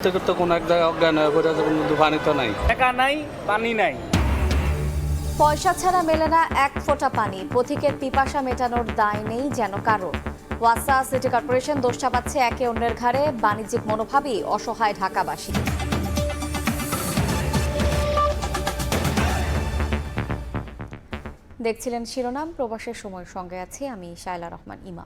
করতে করতে কোনো এক জায়গায় অজ্ঞান হয়ে পড়ে যাবে কিন্তু পানি তো নাই। টাকা নাই পানি নাই। পয়সা ছাড়া মেলে না এক ফোঁটা পানি। পথিকের পিপাসা মেটানোর দায় নেই যেন কারণ ওয়াসা সিটি কর্পোরেশন দোষ চাপাচ্ছে একে অন্যের ঘাড়ে। বাণিজ্যিক মনোভাবই অসহায় ঢাকাবাসী। দেখছিলেন শিরোনাম প্রবাসের সময়ের সঙ্গে আছি আমি শায়লা রহমান ইমা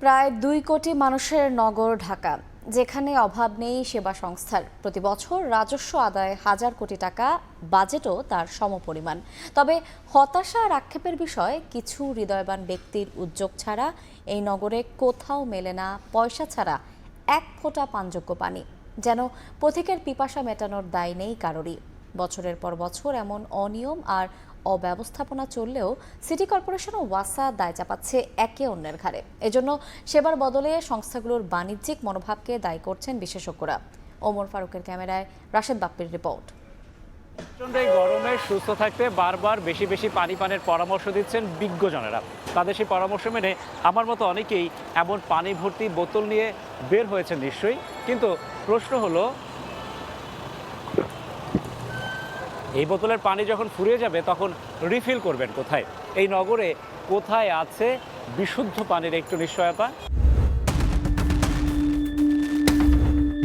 প্রায় দুই কোটি মানুষের নগর ঢাকা। যেখানে অভাব নেই সেবা সংস্থার। প্রতি বছর রাজস্ব আদায় হাজার কোটি টাকা বাজেটও তার সমপরিমাণ। তবে হতাশা আর আক্ষেপের বিষয়, কিছু হৃদয়বান ব্যক্তির উদ্যোগ ছাড়া এই নগরে কোথাও মেলে না পয়সা ছাড়া এক ফোঁটা পানযোগ্য পানি। যেন পথিকের পিপাসা মেটানোর দায় নেই কারোরই। বছরের পর বছর এমন অনিয়ম আর অব্যবস্থাপনা চললেও সিটি কর্পোরেশন ও ওয়াসা দায় চাপাচ্ছে একে অন্যের ঘাড়ে। এজন্য সেবার বদলে সংস্থাগুলোর বাণিজ্যিক মনোভাবকে দায়ী করছেন বিশেষজ্ঞরা। ওমর ফারুকের ক্যামেরায় রাশেদ বাপ্পির রিপোর্ট। প্রচণ্ড এই গরমে সুস্থ থাকতে বারবার বেশি বেশি পানি পানের পরামর্শ দিচ্ছেন বিজ্ঞজনেরা। তাদের সেই পরামর্শ মেনে আমার মতো অনেকেই এমন পানি ভর্তি বোতল নিয়ে বের হয়েছেন নিশ্চয়ই। কিন্তু প্রশ্ন হলো এই বোতলের পানি যখন ফুরিয়ে যাবে তখন রিফিল করবেন কোথায়? এই নগরে কোথায় আছে বিশুদ্ধ পানির একটু নিশ্চয়তা?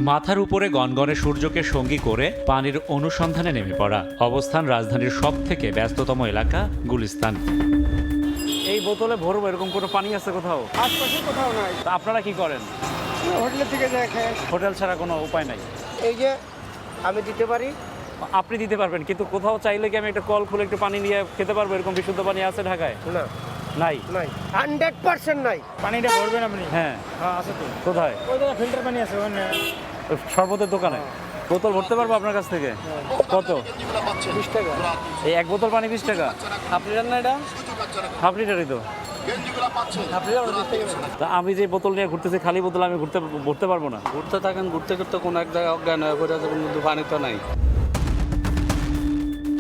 মাথার উপরে গনগনে সূর্যকে সঙ্গী করে পানির অনুসন্ধানে নেমে পড়া অবস্থান রাজধানীর সব থেকে ব্যস্ততম এলাকা গুলিস্তান। এই বোতলে ভরবো এরকম কোনো পানি আছে কোথাও? আশপাশে কোথাও নাই। তা আপনারা কি করেন? হোটেলের থেকে যায় হোটেল ছাড়া কোনো উপায় নাই? এই যে আমি দিতে পারি আপনি দিতে পারবেন কিন্তু কোথাও চাইলে কি আমি একটা কল খুলে একটু পানি নিয়ে খেতে পারব? এরকম বিশুদ্ধ পানি আছে ঢাকায়? না। নাই? নাই। হান্ড্রেড পার্সেন্ট নাই। পানিটা ভরবেন আপনি? হ্যাঁ। হ্যাঁ আছে তো। কোথায়? ওই জায়গায় ফিল্টার পানি আছে ওখানে। ওই শরবতের দোকানে? বোতল ভরতে পারব আপনার কাছ থেকে? কত? বিশ টাকা। এই এক বোতল পানি বিশ টাকা। আপনি রান্না এটা? হাফ লিটারই তো। আমি যে বোতল নিয়ে ঘুরতেছি খালি বোতল আমি ঘুরতে ভরতে পারব না? ঘুরতে থাকেন ঘুরতে ঘুরতে কোনো এক জায়গায় অজ্ঞান হয়ে পড়ে যাবে কিন্তু পানি তো নাই।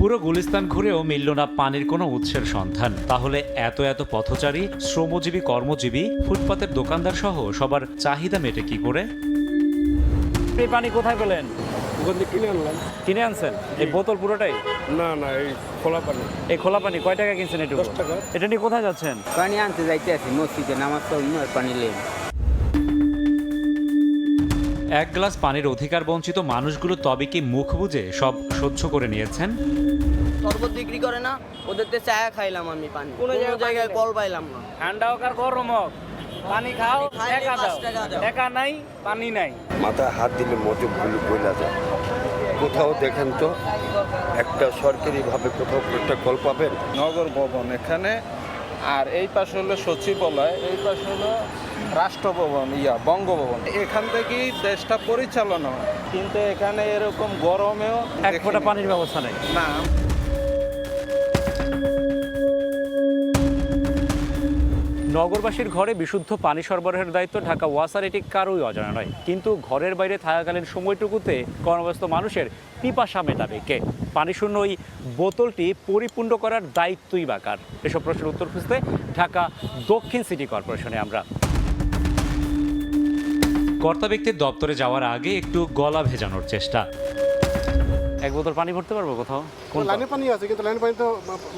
পুরো গুলিস্তান ঘুরেও মিলল না পানির কোনো উৎসের সন্ধান। তাহলে এত এত পথচারী শ্রমজীবী কর্মজীবী ফুটপাতের দোকানদার সহ সবার চাহিদা মেটে কি করে? এই পানি কোথায় পেলেন? ওখান থেকে কিনে আনলাম। কিনে আনছেন? এই বোতল পুরোটাই? না না এই খোলা পানি। এই খোলা পানি কয় টাকা কিনছেন একটু দশ টাকা। এটা নিয়ে কোথায় যাচ্ছেন? পানি আনতে যাইতে আছি মসজিদে নামাজ পানি লেন এক গ্লাস পানির অধিকার বঞ্চিত মানুষগুলো তবে কি মুখ বুজে সব সহ্য করে নিয়েছেন? শরবত বিক্রি করে না ওদের তে চায়া খাইলাম আমি পানি। কোনো জায়গায় কল পাইলাম না। ঠান্ডা হোক আর গরম হোক পানি খাও টাকা দাও। টাকা নাই পানি নাই। মাথায় হাত দিলে মজুব গুলি বইলা যায়। কোথাও দেখেন তো একটা সরকারিভাবে কোথাও একটা কল পাবেন? নগর ভবন এখানে আর এই পাশে হলো সচিবালয় এই পাশে হলো রাষ্ট্রভবন ইয়া বঙ্গভবন। এখান থেকেই দেশটা পরিচালনা হয়। কিন্তু এখানে এরকম গরমেও এক ফোঁটা পানির ব্যবস্থা নেই। না। নগরবাসীর ঘরে বিশুদ্ধ পানি সরবরাহের দায়িত্ব ঢাকা ওয়াসার এটি কারোই অজানা নয়। কিন্তু ঘরের বাইরে থাকাকালীন সময়টুকুতে কর্মব্যস্ত মানুষের পিপাসা মেটাবে কে? পানিশূন্য ওই বোতলটি পরিপূর্ণ করার দায়িত্বই বাকার। এসব প্রশ্নের উত্তর খুঁজতে ঢাকা দক্ষিণ সিটি কর্পোরেশনে আমরা কর্তা ব্যক্তির দপ্তরে যাওয়ার আগে একটু গলা ভেজানোর চেষ্টা। এক বোতল পানি ভরতে পারব কোথাও? কোনটা? লাইনে পানি আছে কিন্তু লাইন পানি তো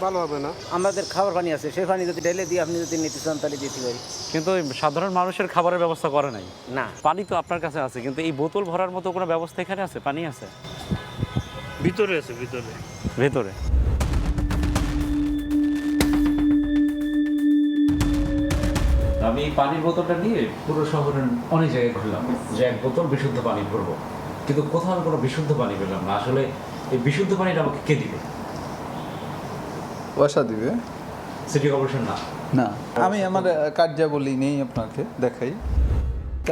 ভালো হবে না। আমাদের খাবার পানি আছে সেই পানি যদি ঢেলে দিই আপনি যদি নিতে চান তাহলে দিতে পারি। কিন্তু সাধারণ মানুষের খাবারের ব্যবস্থা করে নাই। না। পানি তো আপনার কাছে আছে কিন্তু এই বোতল ভরার মতো কোনো ব্যবস্থা এখানে আছে? পানি আছে? ভিতরে আছে ভিতরে। ভেতরে? আমি পানির বোতলটা নিয়ে পুরো শহরের অনেক জায়গায় ঘুরলাম। যে এক বোতল বিশুদ্ধ পানি ভরবো। কিন্তু কোথাও আমি কোনো বিশুদ্ধ পানি পেলাম না। আসলে এই বিশুদ্ধ পানিটা আমাকে কে দিবে? বাসা দিবে। সিটি কর্পোরেশন না। না। আমি আমার কার্যাবলী নেই আপনাকে দেখাই।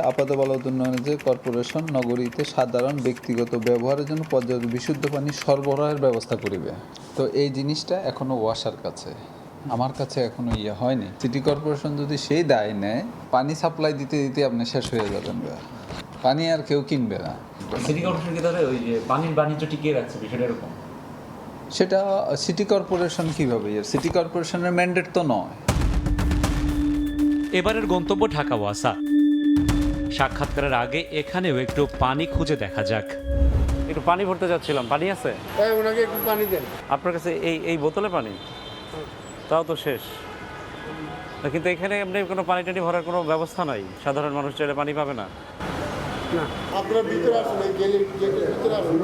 আপাত বালত উন্নয়নে যে কর্পোরেশন নগরীতে সাধারণ ব্যক্তিগত ব্যবহারের জন্য পর্যাপ্ত বিশুদ্ধ পানি সরবরাহের ব্যবস্থা করিবে। তো এই জিনিসটা এখনও ওয়াসার কাছে। আমার কাছে এখনও ইয়ে হয়নি। সিটি কর্পোরেশন যদি সেই দায় নেয় পানি সাপ্লাই দিতে দিতে আপনি শেষ হয়ে যাবেন পানি আর কেউ কিনবে না। সিটি কর্পোরেশন কি তাহলে ওই যে পানির বাণিজ্য টিকিয়ে রাখছে বিষয়টা এরকম? সেটা সিটি কর্পোরেশন কীভাবে? সিটি কর্পোরেশনের ম্যান্ডেট তো নয়। এবারের গন্তব্য ঢাকা ওয়াসা। সাক্ষাৎকারের আগে এখানেও একটু পানি খুঁজে দেখা যাক। একটু পানি ভরতে যাচ্ছিলাম। পানি আছে? তাই ওনাকে একটু পানি দেন। আপনার কাছে এই এই বোতলে পানি? তাও তো শেষ। কিন্তু এখানে এমনি কোনো পানি টানি ভরার কোনো ব্যবস্থা নাই। সাধারণ মানুষ চাইলে পানি পাবে না। আপনারা ভিতরে আসুন এই গেটের গেটের ভিতরে আসুন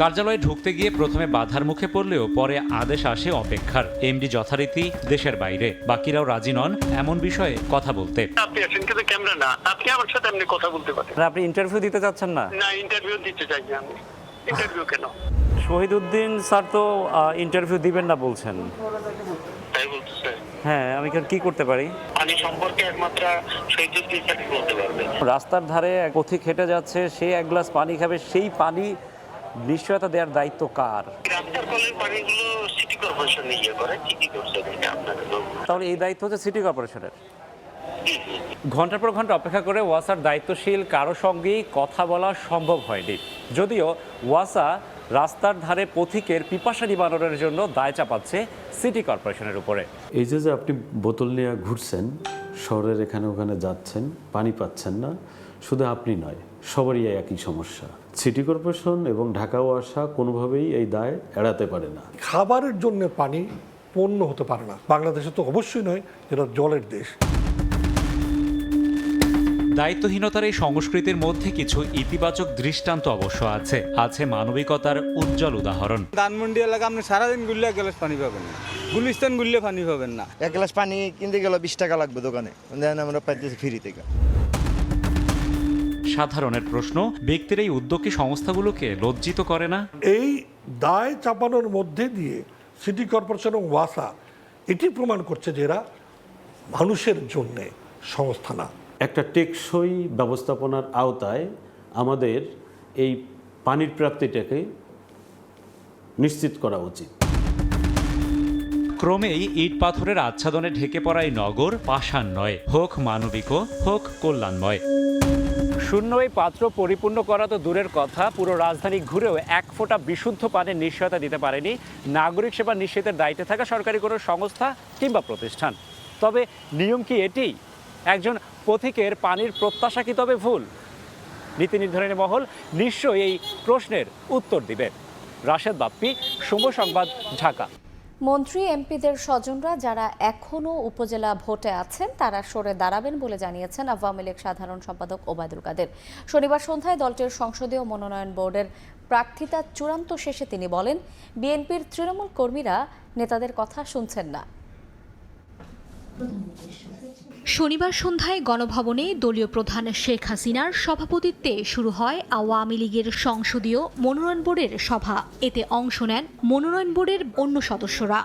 কার্যালয়ে ঢুকতে গিয়ে প্রথমে বাধার মুখে পড়লেও পরে আদেশ আসে অপেক্ষার। এমডি যথারীতি দেশের বাইরে। বাকিরাও রাজি নন এমন বিষয়ে কথা বলতে। আপনি আছেন কিন্তু ক্যামেরা না। আপনি আমার সাথে এমনি কথা বলতে পারেন। আপনি ইন্টারভিউ দিতে চাচ্ছেন না? না ইন্টারভিউ দিতে চাই আমি। ইন্টারভিউ কেন? শহীদুদ্দিন স্যার তো ইন্টারভিউ দিবেন না বলছেন। তাই বলতেছে? হ্যাঁ আমি কি করতে পারি? পানি সম্পর্কে একমাত্র শহীদুদ্দিন স্যারই বলতে পারবে? রাস্তার ধারে এক পথিক হেঁটে যাচ্ছে সে এক গ্লাস পানি খাবে সেই পানি নিশ্চয়তা দেওয়ার দায়িত্ব কার? রাস্তার কলের পানিগুলো সিটি কর্পোরেশন ইয়ে করে ঠিকই করছে তাহলে এই দায়িত্ব হচ্ছে সিটি কর্পোরেশনের ঘণ্টার পর ঘণ্টা অপেক্ষা করে ওয়াসার দায়িত্বশীল কারও সঙ্গেই কথা বলা সম্ভব হয়নি। যদিও ওয়াসা রাস্তার ধারে পথিকের পিপাসা নিবারণের জন্য দায় চাপাচ্ছে সিটি কর্পোরেশনের উপরে। এই যে যে আপনি বোতল নিয়ে ঘুরছেন শহরের এখানে ওখানে যাচ্ছেন পানি পাচ্ছেন না শুধু আপনি নয় সবারই এই একই সমস্যা। সিটি কর্পোরেশন এবং ঢাকা ওয়াসা কোনোভাবেই এই দায় এড়াতে পারে না। খাবারের জন্য পানি পণ্য হতে পারে না। বাংলাদেশে তো অবশ্যই নয় এটা জলের দেশ। দায়িত্বহীনতার এই সংস্কৃতির মধ্যে কিছু ইতিবাচক দৃষ্টান্ত অবশ্য আছে। আছে মানবিকতার উজ্জ্বল উদাহরণ। ধানমন্ডি এলাকা আপনি সারাদিন গুললে এক গ্লাস পানি পাবেন না। গুলিস্তান গুললে পানি পাবেন না। এক গ্লাস পানি কিনতে গেলে বিশ টাকা লাগবে দোকানে। দেন আমরা পাইতেছি ফ্রি থেকে। সাধারণের প্রশ্ন ব্যক্তির এই উদ্যোগী সংস্থাগুলোকে লজ্জিত করে না? এই দায় চাপানোর মধ্যে দিয়ে সিটি কর্পোরেশন এবং ওয়াসা এটি প্রমাণ করছে যে এরা মানুষের জন্যে সংস্থা না। একটা টেকসই ব্যবস্থাপনার আওতায় আমাদের এই পানির প্রাপ্তিটাকে নিশ্চিত করা উচিত। ক্রমেই ইট পাথরের আচ্ছাদনে ঢেকে পড়া এই নগর পাষাণ নয় হোক মানবিক হোক কল্যাণময়। শূন্য এই পাত্র পরিপূর্ণ করা তো দূরের কথা। পুরো রাজধানী ঘুরেও এক ফোঁটা বিশুদ্ধ পানির নিশ্চয়তা দিতে পারেনি। নাগরিক সেবা নিশ্চিতের দায়িত্বে থাকা সরকারি কোনো সংস্থা কিংবা প্রতিষ্ঠান। তবে নিয়ম কি এটি? একজন পথিকের পানির প্রত্যাশা কি তবে ভুল? নীতি নির্ধারণী মহল নিশ্চয়ই এই প্রশ্নের উত্তর দিবে। রাশেদ বাপ্পি, শুভ সংবাদ, ঢাকা। মন্ত্রী, এমপিদের স্বজনরা যারা এখনও উপজেলা ভোটে আছেন, তারা সরে দাঁড়াবেন বলে জানিয়েছেন আওয়ামী লীগ সাধারণ সম্পাদক ওবায়দুল কাদের। শনিবার সন্ধ্যায় দলটির সংসদীয় মনোনয়ন বোর্ডের প্রার্থিতা চূড়ান্ত শেষে তিনি বলেন, বিএনপির তৃণমূল কর্মীরা নেতাদের কথা শুনছেন না। শনিবার সন্ধ্যায় গণভবনে দলীয় প্রধান শেখ হাসিনার সভাপতিত্বে শুরু হয় আওয়ামী লীগের সংসদীয় মনোনয়ন বোর্ডের সভা। এতে অংশ নেন মনোনয়ন বোর্ডের অন্য সদস্যরা।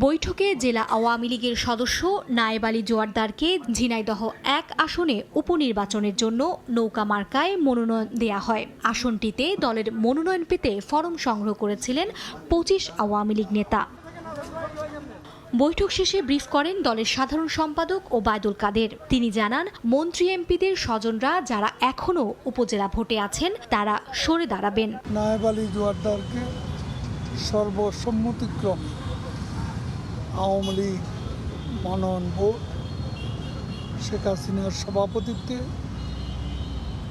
বৈঠকে জেলা আওয়ামী লীগের সদস্য নায়েব আলী জোয়ারদারকে ঝিনাইদহ এক আসনে উপনির্বাচনের জন্য নৌকা মার্কায় মনোনয়ন দেয়া হয়। আসনটিতে দলের মনোনয়ন পেতে ফরম সংগ্রহ করেছিলেন পঁচিশ আওয়ামী লীগ নেতা। বৈঠক শেষে ব্রিফ করেন দলের সাধারণ সম্পাদক ও বায়দুল কাদের। তিনি জানান, মন্ত্রী এমপিদের স্বজনরা যারা এখনও উপজেলা ভোটে আছেন, তারা সরে দাঁড়াবেন। নায়েব আলী জোয়ারদারকে সর্বসম্মতিক্রমে আওয়ামী লীগ মনোনয়ন বোর্ড শেখ হাসিনার সভাপতিত্বে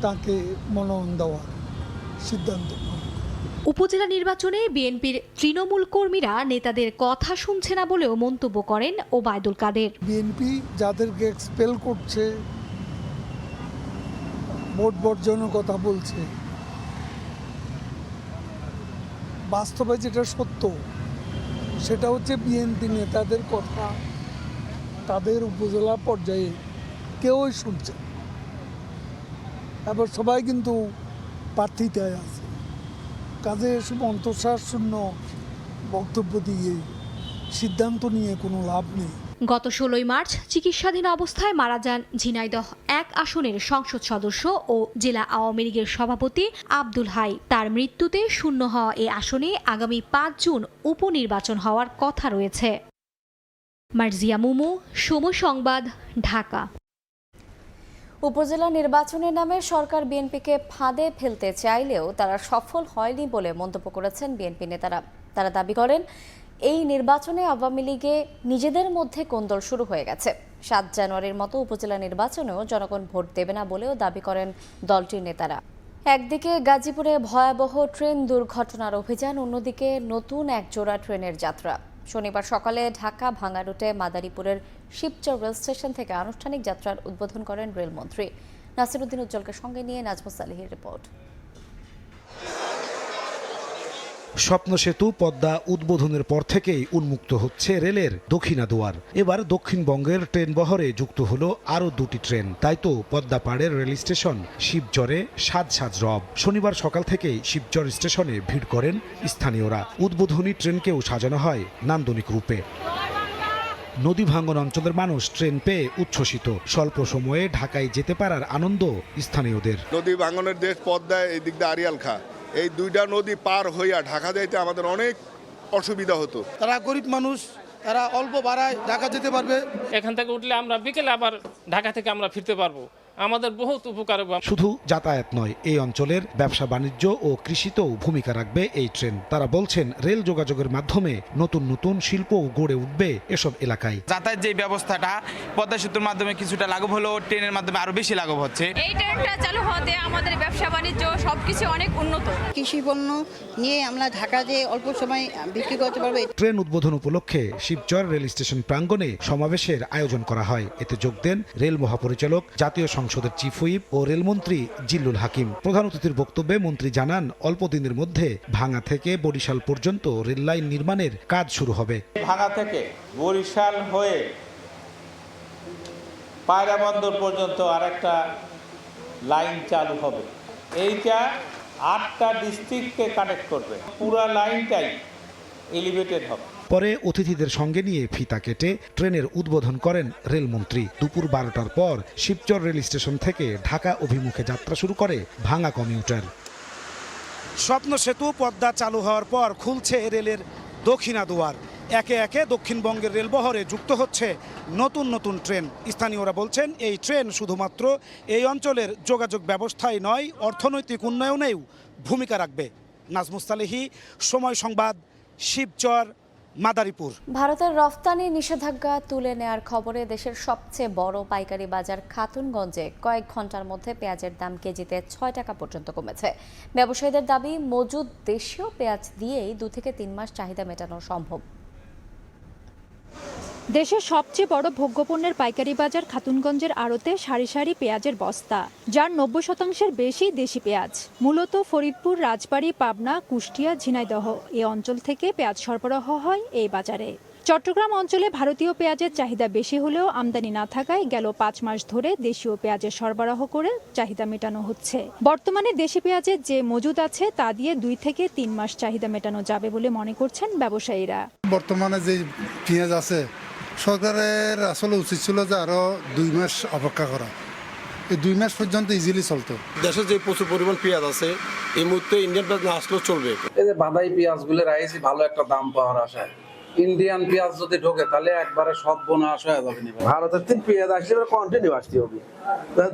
তাকে মনোনয়ন দেওয়ার সিদ্ধান্ত। উপজেলা নির্বাচনে বিএনপির তৃণমূল কর্মীরা নেতাদের কথা শুনছে না বলেও মন্তব্য করেন ওবায়দুল কাদের বিএনপি যাদেরকে এক্সপেল করছে, ভোট বর্জনের কথা বলছে, বাস্তবে যেটা সত্য, সেটা হচ্ছে বিএনপি নেতাদের কথা তাদের উপজেলা পর্যায়ে কেউই শুনছে। এবার সবাই কিন্তু প্রার্থিতায় আছে কাজে এসব অন্তঃসার শূন্য বক্তব্য দিয়ে সিদ্ধান্ত নিয়ে কোনো লাভ নেই। গত ষোলোই মার্চ চিকিৎসাধীন অবস্থায় মারা যান ঝিনাইদহ এক আসনের সংসদ সদস্য ও জেলা আওয়ামী লীগের সভাপতি আব্দুল হাই। তার মৃত্যুতে শূন্য হওয়া এ আসনে আগামী পাঁচ জুন উপনির্বাচন হওয়ার কথা রয়েছে। মার্জিয়া মুমু, সময় সংবাদ, ঢাকা। উপজেলা নির্বাচনের নামে সরকার বিএনপিকে ফাঁদে ফেলতে চাইলেও তারা সফল হয়নি বলে মন্তব্য করেছেন বিএনপি নেতারা। তারা দাবি করেন, এই নির্বাচনে আওয়ামী লীগে নিজেদের মধ্যে কোন্দল শুরু হয়ে গেছে। সাত জানুয়ারির মতো উপজেলা নির্বাচনেও জনগণ ভোট দেবে না বলেও দাবি করেন দলটির নেতারা। একদিকে গাজীপুরে ভয়াবহ ট্রেন দুর্ঘটনার অভিযান, অন্যদিকে নতুন এক জোড়া ট্রেনের যাত্রা। শনিবার সকালে ঢাকা ভাঙা রুটে মাদারীপুরের শিবচর রেল স্টেশন থেকে আনুষ্ঠানিক যাত্রার উদ্বোধন করেন রেলমন্ত্রী। নাসিরুদ্দিন উজ্জ্বলকে সঙ্গে নিয়ে নাজমুস আলহীর রিপোর্ট। স্বপ্ন সেতু পদ্মা উদ্বোধনের পর থেকেই উন্মুক্ত হচ্ছে রেলের দক্ষিণা দুয়ার। এবার দক্ষিণবঙ্গের ট্রেন বহরে যুক্ত হলো আরও দুটি ট্রেন। তাই তো পদ্মা পাড়ের রেল স্টেশন শিবচরে সাজ সাজ রব। শনিবার সকাল থেকেই শিবচর স্টেশনে ভিড় করেন স্থানীয়রা। উদ্বোধনী ট্রেনকেও সাজানো হয় নান্দনিক রূপে। নদী ভাঙ্গন অঞ্চলের মানুষ ট্রেন পেয়ে উচ্ছ্বসিত। স্বল্প সময়ে ঢাকায় যেতে পারার আনন্দ স্থানীয়দের। নদী ভাঙ্গনের দেশ পদ্মায়, এই দিক দিয়ে আরিয়াল খা। এই দুইটা নদী পার হইয়া ঢাকা যাইতে আমাদের অনেক অসুবিধা হতো। তারা গরিব মানুষ তারা অল্প ভাড়ায় ঢাকা যেতে পারবে। এখান থেকে উঠলে আমরা বিকেলে আবার ঢাকা থেকে আমরা ফিরতে পারব। আমাদের বহুত উপকার হবে। শুধু যাতায়াত নয় এই অঞ্চলের ব্যবসা বাণিজ্য ও কৃষিতেও ভূমিকা রাখবে এই ট্রেন। তারা বলছেন রেল যোগাযোগের মাধ্যমে নতুন নতুন শিল্পও গড়ে উঠবে এসব এলাকায়। যাতায়াত যে ব্যবস্থাটা পদ্মা সেতুর মাধ্যমে কিছুটা লাঘব হলেও ট্রেনের মাধ্যমে আরও বেশি লাঘব হচ্ছে। এই ট্রেনটা চালু হতে আমাদের ব্যবসা বাণিজ্য সবকিছু অনেক উন্নত। কৃষি পণ্য নিয়ে আমরা ঢাকা যে অল্প সময় বিক্রি করতে পারব ট্রেন উদ্বোধন উপলক্ষে শিবচর রেল স্টেশন প্রাঙ্গণে সমাবেশের আয়োজন করা হয়। এতে যোগ দেন রেল মহাপরিচালক জাতীয় সংসদের চিফ হুইপ ও রেলমন্ত্রী জিল্লুল হাকিম। প্রধান অতিথির বক্তব্যে মন্ত্রী জানান, অল্প দিনের মধ্যে ভাঙা থেকে বরিশাল পর্যন্ত রেল লাইন নির্মাণের কাজ শুরু হবে। ভাঙা থেকে বরিশাল হয়ে পায়রা বন্দর পর্যন্ত আরেকটা লাইন চালু হবে। এইটা আটটা ডিস্ট্রিক্টকে কানেক্ট করবে। পুরো লাইনটাই এলিভেটেড হবে। পরে অতিথিদের সঙ্গে নিয়ে ফিতা কেটে ট্রেনের উদ্বোধন করেন রেলমন্ত্রী। দুপুর বারোটার পর শিবচর রেল স্টেশন থেকে ঢাকা অভিমুখে যাত্রা শুরু করে ভাঙা কমিউটার। স্বপ্ন সেতু পদ্মা চালু হওয়ার পর খুলছে রেলের দক্ষিণা দুয়ার। একে একে দক্ষিণবঙ্গের রেলবহরে যুক্ত হচ্ছে নতুন নতুন ট্রেন। স্থানীয়রা বলছেন, এই ট্রেন শুধুমাত্র এই অঞ্চলের যোগাযোগ ব্যবস্থায় নয়, অর্থনৈতিক উন্নয়নেও ভূমিকা রাখবে। নাজমুস্তালেহি সময় সংবাদ, শিবচর। মাদারীপুর। ভারতের রফতানি নিষেধাজ্ঞা তুলে নেয়ার খবরে দেশের সবচেয়ে বড় পাইকারি বাজার খাতুনগঞ্জে কয়েক ঘণ্টার মধ্যে পেঁয়াজের দাম কেজিতে ছয় টাকা পর্যন্ত কমেছে। ব্যবসায়ীদের দাবি, মজুদ দেশীয় পেঁয়াজ দিয়েই দু থেকে তিন মাস চাহিদা মেটানো সম্ভব। দেশের সবচেয়ে বড় ভোগ্যপণ্যের পাইকারি বাজার খাতুনগঞ্জের আড়তে সারি সারি পেঁয়াজের বস্তা, যার নব্বই শতাংশের বেশি দেশি পেঁয়াজ। মূলত ফরিদপুর, রাজবাড়ী, পাবনা, কুষ্টিয়া, ঝিনাইদহ এ অঞ্চল থেকে পেঁয়াজ সরবরাহ হয় এই বাজারে। চট্টগ্রাম অঞ্চলে ভারতীয় পেঁয়াজের চাহিদা বেশি হলেও আমদানি না থাকায় গেল পাঁচ মাস ধরে দেশীয় পেঁয়াজের সরবরাহ করে চাহিদা মেটানো হচ্ছে। বর্তমানে দেশি পেঁয়াজের যে মজুদ আছে তা দিয়ে দুই থেকে তিন মাস চাহিদা মেটানো যাবে বলে মনে করছেন ব্যবসায়ীরা। বর্তমানে যে পেঁয়াজ আছে সরকারের আসলে উচিত ছিল যে আরও দুই মাস অপেক্ষা করা। এই দুই মাস পর্যন্ত ইজিলি চলতো। দেশে যে প্রচুর পরিমাণ পেঁয়াজ আছে এই মুহূর্তে ইন্ডিয়ান পেঁয়াজ না আসলেও চলবে। এই যে বাদাই পেঁয়াজগুলো রাইছি ভালো একটা দাম পাওয়ার আশায়। ইন্ডিয়ান পেঁয়াজ যদি ঢোকে তাহলে একবারে সব বোনাস হয়ে যাবে ভারতের তিন পেঁয়াজ আসলে কন্টিনিউ আসতে হবে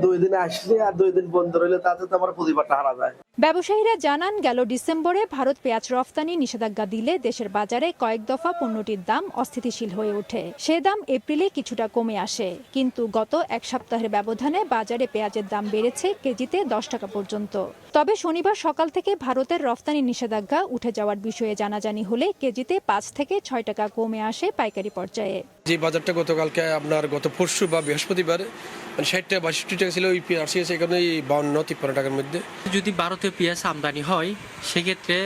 দুই দিন আসলে আর দুই দিন বন্ধ রইলে তাতে তো আমার প্রতিবারটা হারা যায়। ব্যবসায়ীরা জানান, গেল ডিসেম্বরে ভারত পেঁয়াজ রফতানি নিষেধাজ্ঞা দিলে দেশের বাজারে কয়েক দফা পণ্যটির দাম অস্থিতিশীল হয়ে ওঠে। সে দাম এপ্রিলে কিছুটা কমে আসে। কিন্তু গত এক সপ্তাহের ব্যবধানে বাজারে পেঁয়াজের দাম বেড়েছে কেজিতে দশ টাকা পর্যন্ত। তবে শনিবার সকাল থেকে ভারতের রফতানি নিষেধাজ্ঞা উঠে যাওয়ার বিষয়ে জানাজানি হলে কেজিতে পাঁচ থেকে ছয় টাকা কমে আসে পাইকারি পর্যায়ে। যে বাজারটা গতকালকে আপনার গত পরশু বা বৃহস্পতিবার মানে ষাট টাকা বাষট্টি টাকা ছিল ওই পেঁয়াজ আছে এখানে এই বাউন্ন তিপ্পান্ন টাকার মধ্যে। যদি ভারতীয় পেঁয়াজ আমদানি হয় সেক্ষেত্রে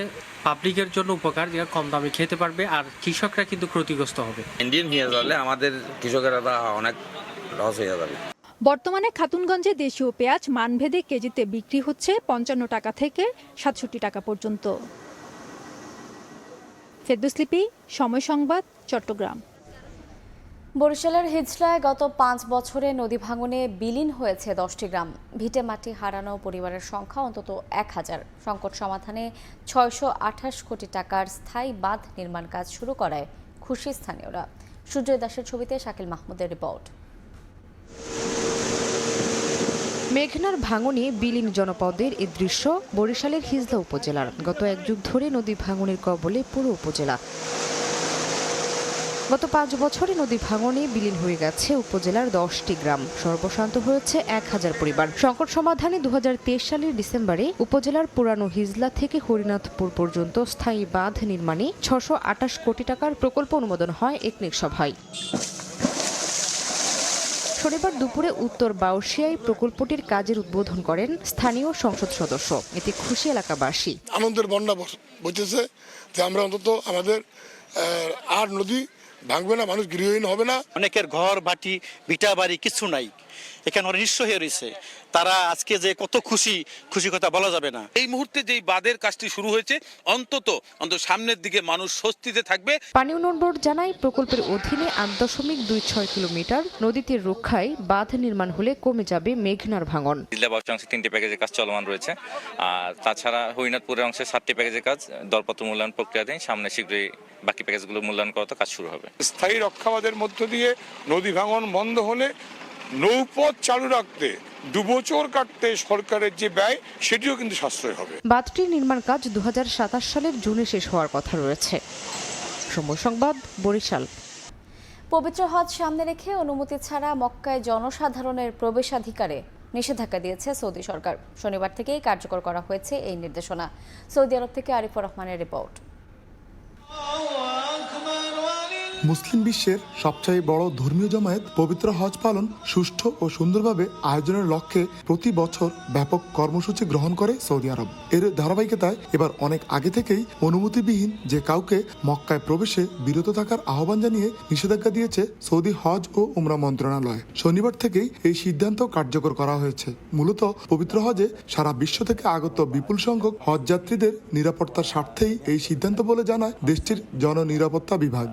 পাবলিকের জন্য উপকার যেটা কম দামে খেতে পারবে আর কৃষকরা কিন্তু ক্ষতিগ্রস্ত হবে। ইন্ডিয়ান পেঁয়াজ হলে আমাদের কৃষকেরা অনেক লস হয়ে যাবে। বর্তমানে খাতুনগঞ্জে দেশীয় পেঁয়াজ মানভেদে কেজিতে বিক্রি হচ্ছে পঞ্চান্ন টাকা থেকে সাতষট্টি টাকা পর্যন্ত। ফেরদুসলিপি সময় সংবাদ চট্টগ্রাম। বরিশালের হিজলায় গত পাঁচ বছরে নদী ভাঙনে বিলীন হয়েছে দশটি গ্রাম। ভিটে মাটি হারানো পরিবারের সংখ্যা অন্তত এক হাজার। সংকট সমাধানে ছয়শো আঠাশ কোটি টাকার স্থায়ী বাঁধ নির্মাণ কাজ শুরু করায় খুশি স্থানীয়রা। সূর্য দাসের ছবিতে শাকিল মাহমুদের রিপোর্ট। মেঘনার ভাঙনে বিলীন জনপদের এ দৃশ্য বরিশালের হিজলা উপজেলার। গত এক যুগ ধরে নদী ভাঙনের কবলে পুরো উপজেলা। গত পাঁচ বছরে নদী ভাঙনে বিলীন হয়ে গেছে উপজেলার দশটি গ্রাম। সর্বশান্ত হয়েছে এক হাজার পরিবার। সংকট সমাধানে দু হাজার তেইশ সালের ডিসেম্বরে উপজেলার পুরানো হিজলা থেকে হরিনাথপুর পর্যন্ত স্থায়ী বাঁধ নির্মাণে ছশো কোটি টাকার প্রকল্প অনুমোদন হয় একনেক সভায়। শনিবার দুপুরে উত্তর বাউশিয়ায় প্রকল্পটির কাজের উদ্বোধন করেন স্থানীয় সংসদ সদস্য, এতে খুশি এলাকাবাসী। আনন্দের বন্যা বইতেছে যে আমরা অন্তত আমাদের আর নদী ভাঙবে না মানুষ গৃহহীন হবে না। অনেকের ঘর বাটি ভিটা বাড়ি কিছু নাই। এখানে ওরা নিঃস্ব হয়ে রয়েছে। তারা আজকে যে কত খুশি খুশি কথা বলা যাবে না। এই মুহূর্তে যেই বাঁধের কাজটি শুরু হয়েছে অন্তত অন্তত সামনের দিকে মানুষ স্বস্তিতে থাকবে। পানি উন্নয়ন বোর্ড জানায় প্রকল্পের অধীনে আট দশমিক দুই ছয় কিলোমিটার নদীতে রক্ষায় বাঁধ নির্মাণ হলে কমে যাবে মেঘনার ভাঙন। জিল্লা বাউসি অংশে তিনটি প্যাকেজের কাজ চলমান রয়েছে। আর তাছাড়া হরিনাথপুরের অংশে সাতটি প্যাকেজের কাজ দরপত্র মূল্যায়ন প্রক্রিয়াধীন। সামনে শীঘ্রই বাকি প্যাকেজগুলো মূল্যায়ন করাতে কাজ শুরু হবে। স্থায়ী রক্ষাবাদের মধ্য দিয়ে নদী ভাঙন বন্ধ হলে নৌপথ চালু রাখতে দুবছর কাটতে সরকারের যে ব্যয় সেটিও কিন্তু সাশ্রয় হবে। বাঁধটির নির্মাণ কাজ দুহাজার সাতাশ সালের জুনে শেষ হওয়ার কথা রয়েছে। সময় সংবাদ বরিশাল। পবিত্র হজ সামনে রেখে অনুমতি ছাড়া মক্কায় জনসাধারণের প্রবেশাধিকারে নিষেধাজ্ঞা দিয়েছে সৌদি সরকার। শনিবার থেকেই কার্যকর করা হয়েছে এই নির্দেশনা। সৌদি আরব থেকে আরিফুর রহমানের রিপোর্ট। মুসলিম বিশ্বের সবচেয়ে বড় ধর্মীয় জমায়েত পবিত্র হজ পালন সুষ্ঠু ও সুন্দরভাবে আয়োজনের লক্ষ্যে প্রতি বছর ব্যাপক কর্মসূচি গ্রহণ করে সৌদি আরব। এর ধারাবাহিকতায় এবার অনেক আগে থেকেই অনুমতিবিহীন যে কাউকে মক্কায় প্রবেশে বিরত থাকার আহ্বান জানিয়ে নিষেধাজ্ঞা দিয়েছে সৌদি হজ ও উমরা মন্ত্রণালয়। শনিবার থেকেই এই সিদ্ধান্ত কার্যকর করা হয়েছে। মূলত পবিত্র হজে সারা বিশ্ব থেকে আগত বিপুল সংখ্যক হজ যাত্রীদের নিরাপত্তার স্বার্থেই এই সিদ্ধান্ত বলে জানায় দেশটির জননিরাপত্তা বিভাগ।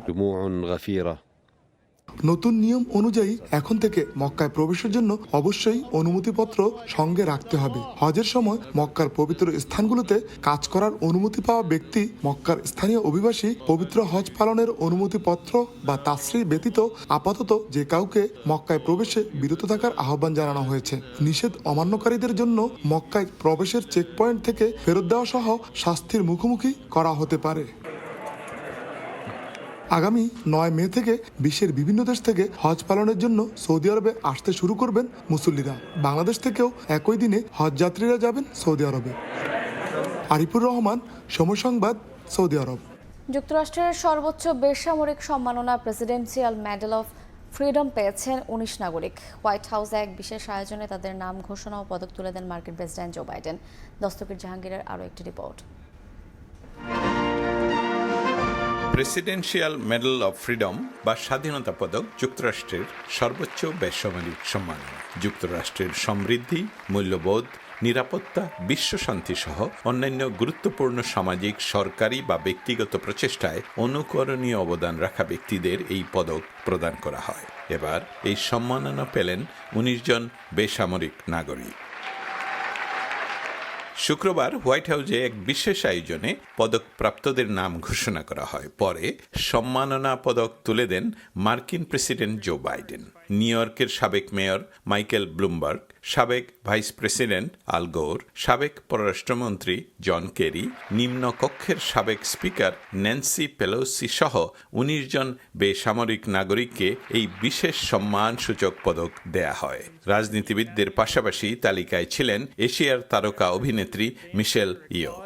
নতুন নিয়ম অনুযায়ী এখন থেকে মক্কায় প্রবেশের জন্য অবশ্যই অনুমতিপত্র সঙ্গে রাখতে হবে। হজের সময় মক্কার পবিত্র স্থানগুলোতে কাজ করার অনুমতি পাওয়া ব্যক্তি মক্কার স্থানীয় অভিবাসী পবিত্র হজ পালনের অনুমতিপত্র বা তাশ্রী ব্যতীত আপাতত যে কাউকে মক্কায় প্রবেশে বিরত থাকার আহ্বান জানানো হয়েছে। নিষেধ অমান্যকারীদের জন্য মক্কায় প্রবেশের চেকপয়েন্ট থেকে ফেরত দেওয়া সহ শাস্তির মুখোমুখি করা হতে পারে। আগামী নয় মে থেকে বিশ্বের বিভিন্ন দেশ থেকে হজ পালনের জন্য সৌদি আরবে আসতে শুরু করবেন মুসল্লিরা। বাংলাদেশ থেকেও একই দিনে হজ যাত্রীরা যাবেন সৌদি আরবে। আরিফুর রহমান, সময় সংবাদ, সৌদি আরব। যুক্তরাষ্ট্রের সর্বোচ্চ বেসামরিক সম্মাননা প্রেসিডেন্সিয়াল মেডেল অফ ফ্রিডম পেয়েছেন উনিশ নাগরিক। হোয়াইট হাউসে এক বিশেষ আয়োজনে তাদের নাম, ঘোষণা ও পদক তুলে দেন মার্কিন প্রেসিডেন্ট জো বাইডেন। দস্তকির জাহাঙ্গীরের আরও একটি report. Presidential medal of freedom বা স্বাধীনতা পদক যুক্তরাষ্ট্রের সর্বোচ্চ বেসামরিক সম্মাননা যুক্তরাষ্ট্রের সমৃদ্ধি, মূল্যবোধ, নিরাপত্তা, বিশ্বশান্তি সহ অন্যান্য গুরুত্বপূর্ণ সামাজিক, সরকারি বা ব্যক্তিগত প্রচেষ্টায় অনুকরণীয় অবদান রাখা ব্যক্তিদের এই পদক প্রদান করা হয়। এবার এই সম্মাননা পেলেন উনিশ জন বেসামরিক নাগরিক। শুক্রবার হোয়াইট হাউসে এক বিশেষ আয়োজনে পদকপ্রাপ্তদের নাম ঘোষণা করা হয়। পরে সম্মাননা পদক তুলে দেন মার্কিন প্রেসিডেন্ট জো বাইডেন। নিউ ইয়র্কের সাবেক মেয়র মাইকেল ব্লুমবার্গ, সাবেক ভাইস প্রেসিডেন্ট আল গোর, সাবেক পররাষ্ট্রমন্ত্রী জন কেরি, নিম্ন কক্ষের সাবেক স্পিকার ন্যান্সি পেলোসি সহ উনিশ জন বেসামরিক নাগরিককে এই বিশেষ সম্মানসূচক পদক দেয়া হয়। রাজনীতিবিদদের পাশাপাশি তালিকায় ছিলেন এশিয়ার তারকা অভিনেত্রী মিশেল ইয়ো।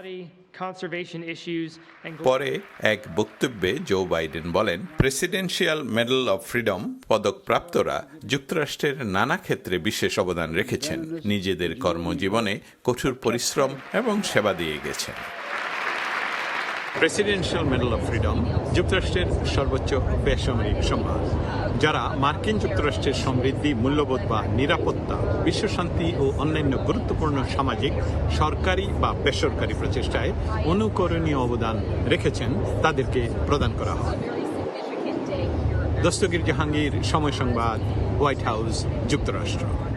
পরে এক বক্তব্যে জো বাইডেন বলেন প্রেসিডেন্সিয়াল মেডেল অব ফ্রিডম পদকপ্রাপ্তরা যুক্তরাষ্ট্রের নানা ক্ষেত্রে বিশেষ অবদান রেখেছেন। নিজেদের কর্মজীবনে কঠোর পরিশ্রম এবং সেবা দিয়ে গেছেন। প্রেসিডেন্সিয়াল মেডেল অফ ফ্রিডম যুক্তরাষ্ট্রের সর্বোচ্চ বেসামরিক সম্মান। যারা মার্কিন যুক্তরাষ্ট্রের সমৃদ্ধি, মূল্যবোধ বা নিরাপত্তা, বিশ্বশান্তি ও অন্যান্য গুরুত্বপূর্ণ সামাজিক, সরকারি বা বেসরকারি প্রচেষ্টায় অনুকরণীয় অবদান রেখেছেন, তাদেরকে প্রদান করা হয়। দস্তগীর জাহাঙ্গীর সময় সংবাদ, হোয়াইট হাউস, যুক্তরাষ্ট্র।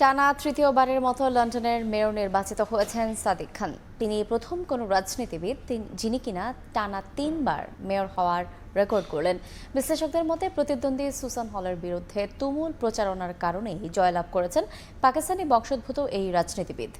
টানা তৃতীয়বারের মতো লন্ডনের মেয়র নির্বাচিত হয়েছেন সাদিক খান। তিনি প্রথম কোনো রাজনীতিবিদ যিনি কিনা টানা তিনবার মেয়র হওয়ার রেকর্ড করলেন বিশ্লেষকদের মতে, প্রতিদ্বন্দ্বী সুসান হলের বিরুদ্ধে তুমুল প্রচারণার কারণেই জয়লাভ করেছেন পাকিস্তানি বংশোদ্ভূত এই রাজনীতিবিদ।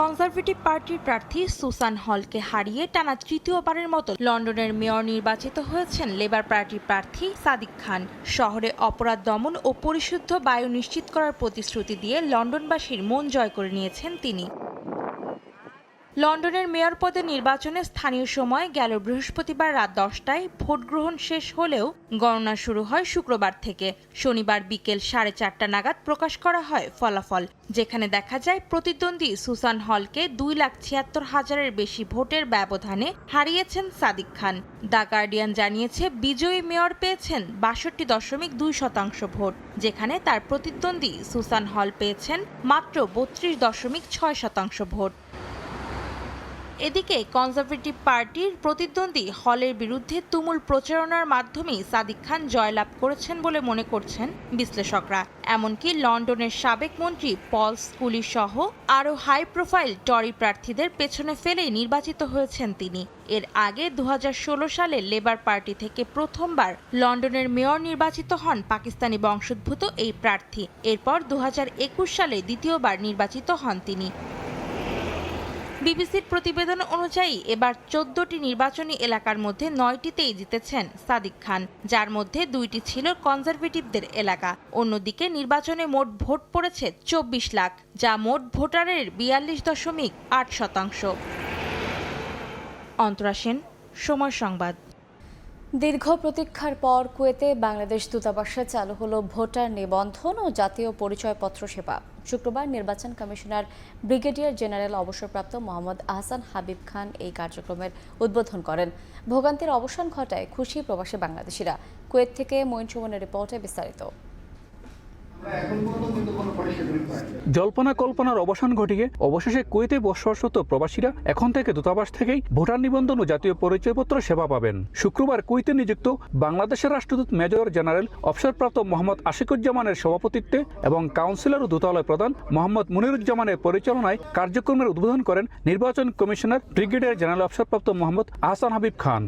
কনজারভেটিভ পার্টির প্রার্থী সুসান হলকে হারিয়ে টানা তৃতীয়বারের মতো লন্ডনের মেয়র নির্বাচিত হয়েছেন লেবার পার্টির প্রার্থী সাদিক খান। শহরে অপরাধ দমন ও পরিশুদ্ধ বায়ু নিশ্চিত করার প্রতিশ্রুতি দিয়ে লন্ডনবাসীর মন জয় করে নিয়েছেন তিনি। লন্ডনের মেয়র পদে নির্বাচনে স্থানীয় সময় গেল বৃহস্পতিবার রাত দশটায় ভোট গ্রহণ শেষ হলেও গণনা শুরু হয় শুক্রবার থেকে। শনিবার বিকেল সাড়ে চারটা নাগাদ প্রকাশ করা হয় ফলাফল, যেখানে দেখা যায় প্রতিদ্বন্দ্বী সুসান হলকে দুই লাখ ছিয়াত্তর হাজারের বেশি ভোটের ব্যবধানে হারিয়েছেন সাদিক খান। দ্য গার্ডিয়ান জানিয়েছে, বিজয়ী মেয়র পেয়েছেন বাষট্টি দশমিক দুই শতাংশ ভোট, যেখানে তার প্রতিদ্বন্দ্বী সুসান হল পেয়েছেন মাত্র বত্রিশ দশমিক ছয় শতাংশ ভোট। এদিকে কনজারভেটিভ পার্টির প্রতিদ্বন্দ্বী হলের বিরুদ্ধে তুমুল প্রচারণার মাধ্যমেই সাদিক খান জয়লাভ করেছেন বলে মনে করছেন বিশ্লেষকরা। এমনকি লন্ডনের সাবেক মন্ত্রী পল স্কুলি সহ আরও হাই প্রোফাইল টরি প্রার্থীদের পেছনে ফেলেই নির্বাচিত হয়েছেন তিনি। এর আগে দু হাজার ষোলো সালে লেবার পার্টি থেকে প্রথমবার লন্ডনের মেয়র নির্বাচিত হন পাকিস্তানি বংশোদ্ভূত এই প্রার্থী। এরপর দু হাজার একুশ সালে দ্বিতীয়বার নির্বাচিত হন তিনি। বিবিসির প্রতিবেদন অনুযায়ী, এবার চোদ্দটি নির্বাচনী এলাকার মধ্যে নয়টিতেই জিতেছেন সাদিক খান। যার মধ্যে দুইটি ছিল কনজারভেটিভদের এলাকা। অন্যদিকে নির্বাচনে মোট ভোট পড়েছে চব্বিশ লাখ, যা মোট ভোটারের বিয়াল্লিশ দশমিক আট শতাংশ। অন্তরাসেন সময় সংবাদ। দীর্ঘ প্রতীক্ষার পর কুয়েতে বাংলাদেশ দূতাবাসে চালু হলো ভোটার নিবন্ধন ও জাতীয় পরিচয়পত্র সেবা। শুক্রবার নির্বাচন কমিশনার ব্রিগেডিয়ার জেনারেল অবসরপ্রাপ্ত মোহাম্মদ আহসান হাবিব খান এই কার্যক্রমের উদ্বোধন করেন। ভোগান্তির অবসান ঘটায় খুশি প্রবাসী বাংলাদেশিরা। কুয়েত থেকে মঈন সুমনের রিপোর্টে বিস্তারিত। জল্পনা কল্পনার অবসান ঘটিয়ে অবশেষে কুয়েতে বসবাসরত প্রবাসীরা এখন থেকে দূতাবাস থেকেই ভোটার নিবন্ধন ও জাতীয় পরিচয়পত্র সেবা পাবেন। শুক্রবার কুয়েতে নিযুক্ত বাংলাদেশের রাষ্ট্রদূত মেজর জেনারেল অবসরপ্রাপ্ত মোহাম্মদ আশিকুজ্জামানের সভাপতিত্বে এবং কাউন্সিলর ও দূতালয় প্রধান মোহাম্মদ মুনিরুজ্জামানের পরিচালনায় কার্যক্রমের উদ্বোধন করেন নির্বাচন কমিশনার ব্রিগেডিয়ার জেনারেল অবসরপ্রাপ্ত মোহাম্মদ আহসান হাবিব খান।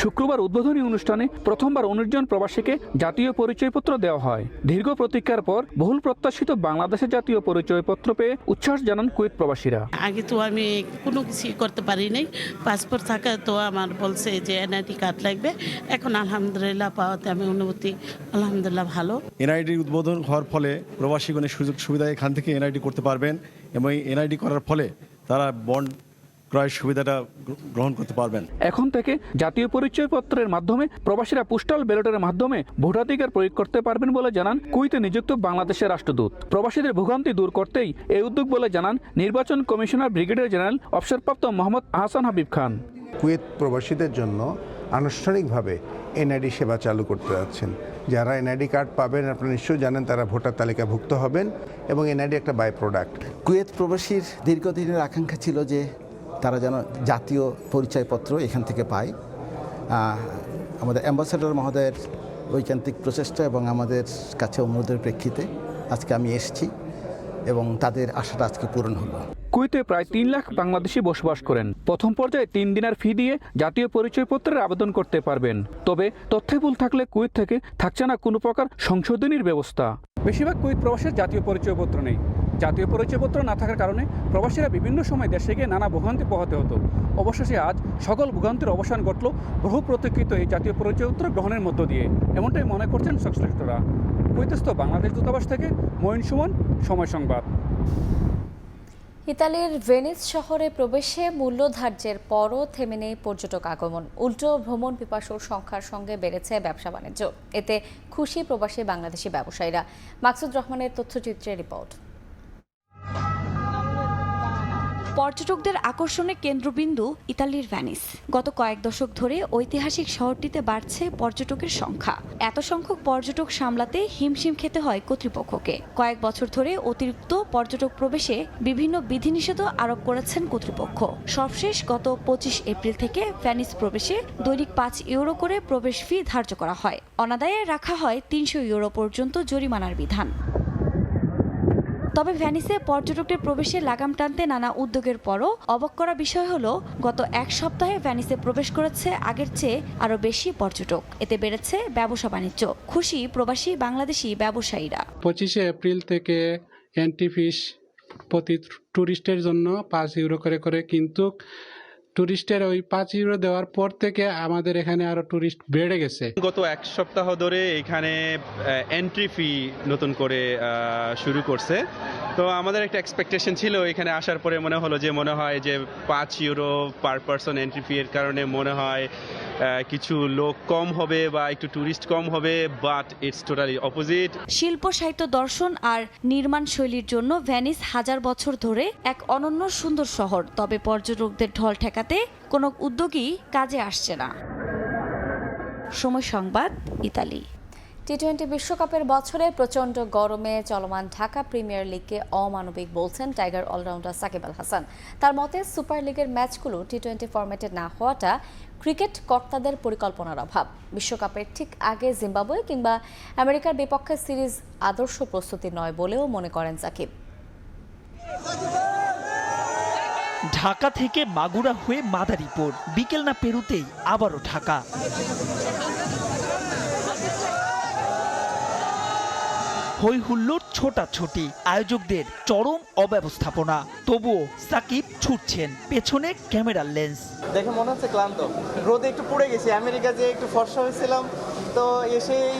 শুক্রবার উদ্বোধনী অনুষ্ঠানে প্রথমবার উনিশ জন প্রবাসীকে জাতীয় পরিচয়পত্র দেওয়া হয়। দীর্ঘ প্রতীক্ষার পর বহুল প্রত্যাশিত বাংলাদেশের জাতীয় পরিচয়পত্র পেয়ে উচ্ছ্বাস জানান কুয়েত প্রবাসীরা। আগে তো আমি কোনো কিছু করতে পারি নাই। পাসপোর্ট থাকা তো আমার বলছে যে এনআইডি কার্ড লাগবে। এখন আলহামদুলিল্লাহ পাওয়াতে আমি অনুভূতি আলহামদুলিল্লাহ ভালো। এনআইডি উদ্বোধন হওয়ার ফলে প্রবাসীগণের সুযোগ সুবিধা এখান থেকে এনআইডি করতে পারবেন এবং এনআইডি করার ফলে তারা বন্ড ক্রয়ের সুবিধাটা গ্রহণ করতে পারবেন। এখন থেকে জাতীয় পরিচয়পত্রের মাধ্যমে প্রবাসীরা পোস্টাল ব্যালটের মাধ্যমে ভোটাধিকার প্রয়োগ করতে পারবেন বলে জানান কুইতে নিযুক্ত বাংলাদেশের রাষ্ট্রদূত। প্রবাসীদের ভোগান্তি দূর করতেই এই উদ্যোগ বলে জানান নির্বাচন কমিশনার ব্রিগেডিয়ার জেনারেল অবসরপ্রাপ্ত মোহাম্মদ আহসান হাবিব খান। কুয়েত প্রবাসীদের জন্য আনুষ্ঠানিকভাবে এনআইডি সেবা চালু করতে যাচ্ছেন। যারা এনআইডি কার্ড পাবেন আপনারা নিশ্চয়ই জানেন তারা ভোটার তালিকাভুক্ত হবেন এবং এনআইডি একটা বাই প্রোডাক্ট কুয়েত প্রবাসীর দীর্ঘদিনের আকাঙ্ক্ষা ছিল যে তারা যেন জাতীয় পরিচয়পত্র এখান থেকে পায়। আমাদের অ্যাম্বাসেডর মহোদয়ের ঐকান্তিক প্রচেষ্টা এবং আমাদের কাছে অনুরোধের প্রেক্ষিতে আজকে আমি এসেছি এবং তাদের আশাটা আজকে পূরণ হলো। কুয়েতে প্রায় তিন লাখ বাংলাদেশি বসবাস করেন। প্রথম পর্যায়ে তিন দিনের ফি দিয়ে জাতীয় পরিচয়পত্রের আবেদন করতে পারবেন। তবে তথ্যে ভুল থাকলে কুয়েত থেকে থাকছে না কোনো প্রকার সংশোধনীর ব্যবস্থা। বেশিরভাগ কুয়েত প্রবাসের জাতীয় পরিচয়পত্র নেই। জাতীয় পরিচয়পত্র না থাকার কারণে প্রবাসীরা বিভিন্ন সময় দেশে গিয়ে নানা ভোগান্তি পোহাতে হতো। অবশেষে আজ সকল ভোগান্তির অবসান ঘটল বহু প্রতীক্ষিত এই জাতীয় পরিচয়পত্র গ্রহণের মধ্য দিয়ে। এমনটাই মনে করছেন সংশ্লিষ্টরা। কুয়েতস্থ বাংলাদেশ দূতাবাস থেকে মঈন সুমন, সময় সংবাদ। ইতালির ভেনিস শহরে প্রবেশে মূল্য ধার্যের পরও থেমে নেই পর্যটক আগমন। উল্টো ভ্রমণ পিপাসুর সংখ্যার সঙ্গে বেড়েছে ব্যবসা বাণিজ্য। এতে খুশি প্রবাসী বাংলাদেশি ব্যবসায়ীরা। মাকসুদ রহমানের তথ্যচিত্রের রিপোর্ট। পর্যটকদের আকর্ষণের কেন্দ্রবিন্দু ইতালির ভ্যানিস। গত কয়েক দশক ধরে ঐতিহাসিক শহরটিতে বাড়ছে পর্যটকের সংখ্যা। এত সংখ্যক পর্যটক সামলাতে হিমশিম খেতে হয় কর্তৃপক্ষকে। কয়েক বছর ধরে অতিরিক্ত পর্যটক প্রবেশে বিভিন্ন বিধিনিষেধও আরোপ করেছেন কর্তৃপক্ষ। সবশেষ গত পঁচিশ এপ্রিল থেকে ভ্যানিস প্রবেশে দৈনিক পাঁচ ইউরো করে প্রবেশ ফি ধার্য করা হয়। অনাদায়ে রাখা হয় তিনশো ইউরো পর্যন্ত জরিমানার বিধান। তবে ভ্যানিসে পর্যটকদের প্রবেশে লাগাম টানতে নানা উদ্যোগের পরও অবাক করা বিষয় হলো, গত এক সপ্তাহে ভ্যানিসে প্রবেশ করেছে আগের চেয়ে আরও বেশি পর্যটক। এতে বেড়েছে ব্যবসা বাণিজ্য। খুশি প্রবাসী বাংলাদেশি ব্যবসায়ীরা। পঁচিশে এপ্রিল থেকে অ্যান্টিফিশ প্রতি ট্যুরিস্টের জন্য পাঁচ ইউরো করে করে, কিন্তু ট্যুরিস্টের ওই পাঁচ ইউরো দেওয়ার পর থেকে আমাদের এখানে আরও টুরিস্ট বেড়ে গেছে। গত এক সপ্তাহ ধরে এখানে এন্ট্রি ফি নতুন করে শুরু করছে। তো আমাদের একটা এক্সপেকটেশন ছিল, এখানে আসার পরে মনে হলো যে মনে হয় যে পাঁচ euro per person entry fee এর কারণে মনে হয় কিছু লোক কম হবে বা একটু ট্যুরিস্ট কম হবে বাট ইটস টোটালি অপোজিট শিল্প, সাহিত্য, দর্শন আর নির্মাণ শৈলীর জন্য ভ্যানিস হাজার বছর ধরে এক অনন্য সুন্দর শহর। তবে পর্যটকদের ঢল ঠেকাতে কোনো উদ্যোগই কাজে আসছে না। সময় সংবাদ, ইতালি। টি টোয়েন্টি বিশ্বকাপের বছরে প্রচণ্ড গরমে চলমান ঢাকা প্রিমিয়ার লিগকে অমানবিক বলছেন টাইগার অলরাউন্ডার সাকিব আল হাসান। তার মতে, সুপার লিগের ম্যাচগুলো টি টোয়েন্টি ফরম্যাটে না হওয়াটা ক্রিকেট কর্তাদের পরিকল্পনার অভাব। বিশ্বকাপের ঠিক আগে জিম্বাবুয়ে কিংবা আমেরিকার বিপক্ষে সিরিজ আদর্শ প্রস্তুতি নয় বলেও মনে করেন সাকিব। ঢাকা থেকে মাগুরা হয়ে মাদারীপুর। বিকেল না পেরুতেই আবারও ঢাকা। হই হুল্লোর ছোটাছুটি। আয়োজকদের চরম অব্যবস্থাপনা। তবুও সাকিব ছুটছেন পেছনে ক্যামেরার লেন্স। দেখে মনে হচ্ছে ক্লান্ত। রোদে একটু পড়ে গেছি। আমেরিকা যে একটু ফর্সা হয়েছিলাম, তো এসেই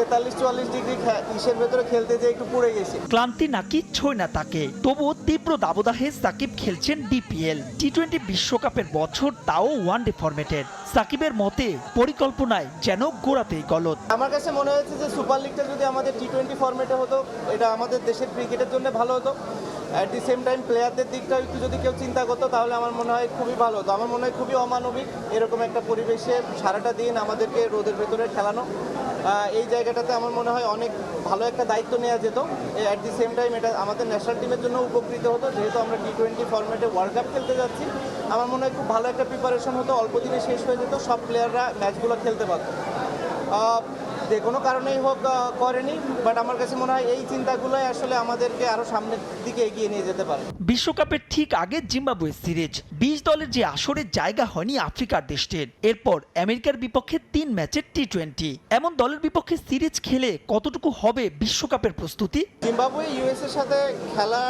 তেতাল্লিশ চুয়াল্লিশ ডিগ্রি ইসের ভেতরে খেলতে যেয়ে একটু পড়ে গেছি। ক্লান্তি নাকি ছয় না তাকে। তবুও তীব্র দাবদাহে সাকিব খেলছেন ডিপিএল টি টোয়েন্টি বিশ্বকাপের বছর তাও ওয়ানডে ফরম্যাটের সাকিবের মতে পরিকল্পনায় যেন গোড়াতেই গলত আমার কাছে মনে হয়েছে যে সুপার লিগটা যদি আমাদের টি টোয়েন্টি ফর্মেটে হতো এটা আমাদের দেশের ক্রিকেটের জন্য ভালো হতো। অ্যাট দি সেম টাইম প্লেয়ারদের দিকটা একটু যদি কেউ চিন্তা করতো, তাহলে আমার মনে হয় খুবই ভালো হতো। আমার মনে হয় খুবই অমানবিক এরকম একটা পরিবেশে সারাটা দিন আমাদেরকে রোদের ভেতরে খেলানো। এই জায়গাটাতে আমার মনে হয় অনেক ভালো একটা দায়িত্ব নেওয়া যেত। অ্যাট দি সেম টাইম এটা আমাদের ন্যাশনাল টিমের জন্য উপকৃত হতো। যেহেতু আমরা টি টোয়েন্টি ফর্মেটে ওয়ার্ল্ড কাপ খেলতে যাচ্ছি, আমার মনে হয় খুব ভালো একটা প্রিপারেশন হতো। অল্প দিনে শেষ হয়ে যেত, সব প্লেয়াররা ম্যাচগুলো খেলতে পারতো। যে কোনো কারণেই হোক করেনি বাট আমার কাছে মনে হয় এই চিন্তাগুলোই আসলে আমাদেরকে আরও সামনের দিকে এগিয়ে নিয়ে যেতে পারে। বিশ্বকাপের ঠিক আগে জিম্বাবুয়ে সিরিজ বিশ দলের যে আসরের জায়গা হয়নি আফ্রিকার দেশটির এরপর আমেরিকার বিপক্ষে তিন ম্যাচের টি টোয়েন্টি এমন দলের বিপক্ষে সিরিজ খেলে কতটুকু হবে বিশ্বকাপের প্রস্তুতি? জিম্বাবুয়ে ইউএস এর সাথে খেলা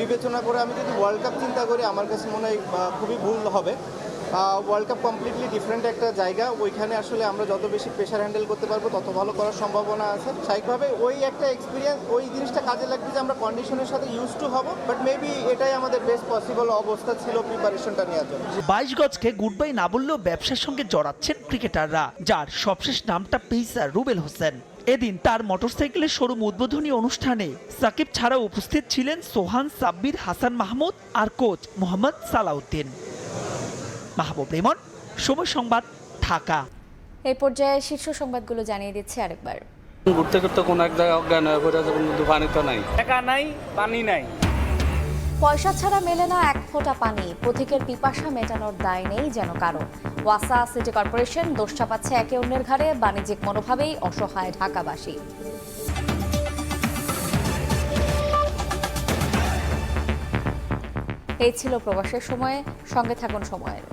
বিবেচনা করে আমি যদি ওয়ার্ল্ড কাপ চিন্তা করি আমার কাছে মনে হয় খুবই ভুল হবে। ওয়ার্ল্ড কাপ কমপ্লিটলি ডিফারেন্ট একটা জায়গা। ওইখানে আসলে আমরা যত বেশি প্রেশার হ্যান্ডেল করতে পারব, তত ভালো করার সম্ভাবনা আছে। স্বাভাবিকভাবে ওই একটা এক্সপিরিয়েন্স ওই জিনিসটা কাজে লাগবে যে আমরা কন্ডিশনের সাথে ইউজ টু হব বাট মেবি এটাই আমাদের বেস্ট পসিবল অবস্থা ছিল প্রিপারেশনটা নেওয়ার জন্য। বাইশ গজকে গুড বাই না বললেও ব্যবসার সঙ্গে জড়াচ্ছেন ক্রিকেটাররা যার সবশেষ নামটা পেইসার রুবেল হোসেন। এদিন তার মোটরসাইকেলের শোরুম উদ্বোধনী অনুষ্ঠানে সাকিব ছাড়াও উপস্থিত ছিলেন সোহান সাব্বির, হাসান মাহমুদ আর কোচ মোহাম্মদ সালাউদ্দিন। মাহবুব রেমন সময় সংবাদ ঢাকা। এই পর্যায়ে শীর্ষ সংবাদগুলো জানিয়ে দিচ্ছে আরেকবার। ঘুরতে ঘুরতে কোনো এক জায়গায় অজ্ঞান হয়ে পড়ে যাবে কিন্তু পানি তো নাই। টাকা নাই পানি নাই। পয়সা ছাড়া মেলে না এক ফোঁটা পানি। পথিকের পিপাসা মেটানোর দায় নেই যেন কারও। ওয়াসা সিটি কর্পোরেশন দোষ চাপাচ্ছে একে অন্যের ঘাড়ে বাণিজ্যিক মনোভাবেই অসহায় ঢাকাবাসী। এই ছিল প্রবাসের সময়ে। সঙ্গে থাকুন সময়ের।